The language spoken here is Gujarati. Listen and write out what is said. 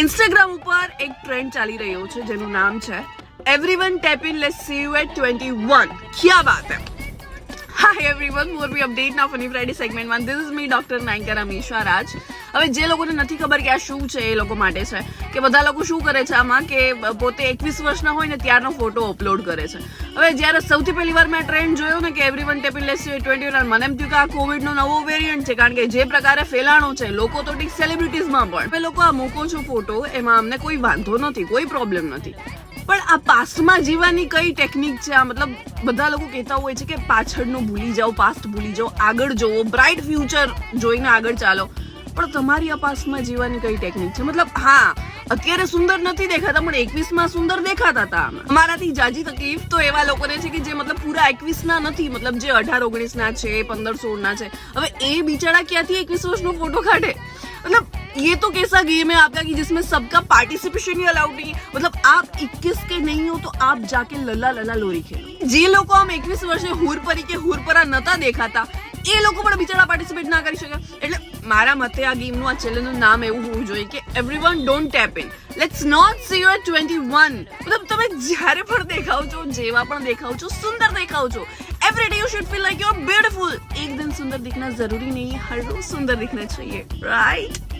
ઇન્સ્ટાગ્રામ ઉપર એક ટ્રેન્ડ ચાલી રહ્યો છે, જેનું નામ છે everyone tap in let's see you at 21 ક્યા બાત હે hi everyone more B update ના ફની ફ્રાઈડે સેગમેન્ટમાં this is me doctor Nayakar Amisha Raj હવે જે લોકોને નથી ખબર કે આ શું છે એ લોકો માટે છે, કે બધા લોકો શું કરે છે આમાં, કે પોતે એકવીસ વર્ષના હોય ને ત્યારનો ફોટો અપલોડ કરે છે. હવે જ્યારે સૌથી પહેલી વાર મેં ટ્રેન્ડ જોયો ને કે everyone one in less twenty one મને એમ થયું કે આ કોવિડનો નવો વેરિયન્ટ છે, કારણ કે જે પ્રકારે ફેલાણો છે, લોકો તો ઠીક સેલિબ્રિટીઝમાં પણ. તમે લોકો આ મૂકો છો ફોટો એમાં અમને કોઈ વાંધો નથી, કોઈ પ્રોબ્લેમ નથી. પણ આ પાસ્ટમાં જીવવાની કઈ ટેકનિક છે? આ મતલબ બધા લોકો કહેતા હોય છે કે પાછળનું ભૂલી જાઓ પાસ્ટ ભૂલી જાઓ, આગળ જોવો બ્રાઇટ ફ્યુચર જોઈને આગળ ચાલો. પણ તમારી આ પાસ્ટમાં જીવવાની કઈ ટેકનિક છે? મતલબ હા, અત્યારે સુંદર નથી દેખાતા, પણ એકવીસમાં સુંદર દેખાતા હતા અમારાથી જાજી તકલીફ તો એવા લોકોને છે કે જે મતલબ પૂરા એકવીસના નથી, મતલબ જે અઢાર, ઓગણીસના છે, પંદર, સોળના છે. હવે એ બિચારા ક્યાંથી એકવીસ વર્ષનો ફોટો કાઢે? મતલબ ये तो कैसा गेम है आपका कि जिसमें सबका पार्टिसिपेशन ही अलाउड नहीं है मतलब आप 21 के नहीं हो तो आप जाके लल्ला लल्ला लोरी खेलो જે લોકો આમ 21 વર્ષે હુરપરી કે હુરપરા નતા દેખાતા એ લોકો પણ બિચારા પાર્ટિસિપેટ ના કરી શકે એટલે મારા મતે આ ગેમનું આ ચેલેન્જનું નામ એવું હોવું જોઈએ કે everyone don't tap in let's not see you at 21 મતલબ તમે જ્યારે પણ દેખાવ છો જેવા પણ દેખાવ છો સુંદર દેખાવ છો every day you should feel like you are beautiful एक दिन सुंदर दिखना जरूरी नहीं है हर रोज सुंदर दिखना चाहिए राइट